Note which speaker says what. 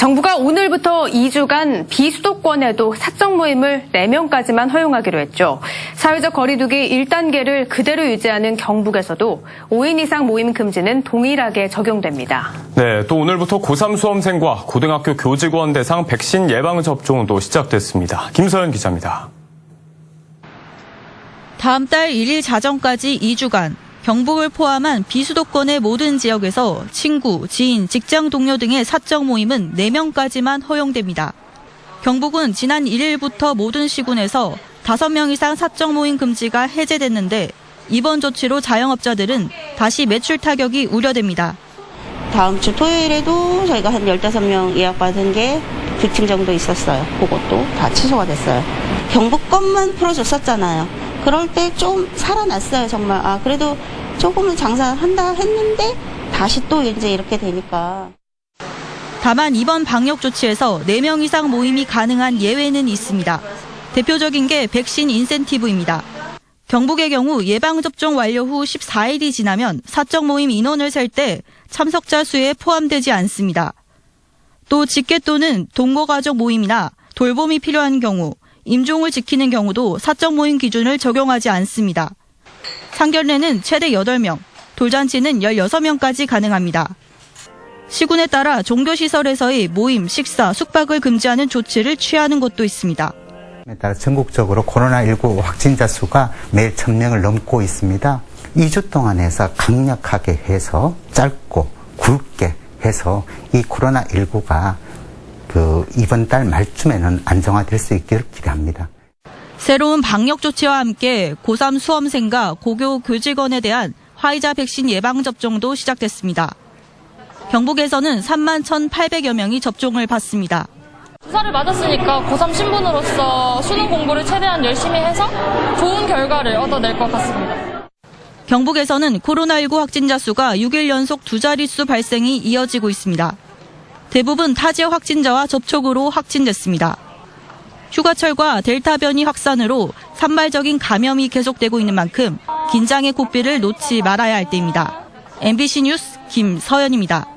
Speaker 1: 정부가 오늘부터 2주간 비수도권에도 사적 모임을 4명까지만 허용하기로 했죠. 사회적 거리두기 1단계를 그대로 유지하는 경북에서도 5인 이상 모임 금지는 동일하게 적용됩니다.
Speaker 2: 네, 또 오늘부터 고3 수험생과 고등학교 교직원 대상 백신 예방 접종도 시작됐습니다. 김서연 기자입니다.
Speaker 3: 다음 달 1일 자정까지 2주간 경북을 포함한 비수도권의 모든 지역에서 친구, 지인, 직장 동료 등의 사적 모임은 4명까지만 허용됩니다. 경북은 지난 1일부터 모든 시군에서 5명 이상 사적 모임 금지가 해제됐는데 이번 조치로 자영업자들은 다시 매출 타격이 우려됩니다.
Speaker 4: 다음 주 토요일에도 저희가 한 15명 예약받은 게두팀 정도 있었어요. 그것도 다 취소가 됐어요. 경북 것만 풀어줬었잖아요. 그럴 때 좀 살아났어요, 정말. 아, 그래도 조금은 장사한다 했는데 다시 또 이제 이렇게 되니까.
Speaker 3: 다만 이번 방역 조치에서 4명 이상 모임이 가능한 예외는 있습니다. 대표적인 게 백신 인센티브입니다. 경북의 경우 예방접종 완료 후 14일이 지나면 사적 모임 인원을 셀 때 참석자 수에 포함되지 않습니다. 또 직계 또는 동거가족 모임이나 돌봄이 필요한 경우, 임종을 지키는 경우도 사적 모임 기준을 적용하지 않습니다. 상견례는 최대 8명, 돌잔치는 16명까지 가능합니다. 시군에 따라 종교시설에서의 모임, 식사, 숙박을 금지하는 조치를 취하는 곳도 있습니다.
Speaker 5: 에 따라 전국적으로 코로나19 확진자 수가 매일 1000명을 넘고 있습니다. 2주 동안에서 강력하게 해서 짧고 굵게 해서 이 코로나19가 그 이번 달 말쯤에는 안정화될 수 있기를 기대합니다.
Speaker 3: 새로운 방역 조치와 함께 고3 수험생과 고교 교직원에 대한 화이자 백신 예방 접종도 시작됐습니다. 경북에서는 3만 1,800여 명이 접종을 받습니다.
Speaker 6: 주사를 맞았으니까 고3 신분으로서 수능 공부를 최대한 열심히 해서 좋은 결과를 얻어낼 것 같습니다.
Speaker 3: 경북에서는 코로나19 확진자 수가 6일 연속 두 자릿수 발생이 이어지고 있습니다. 대부분 타 지역 확진자와 접촉으로 확진됐습니다. 휴가철과 델타 변이 확산으로 산발적인 감염이 계속되고 있는 만큼 긴장의 고비를 놓지 말아야 할 때입니다. MBC 뉴스 김서연입니다.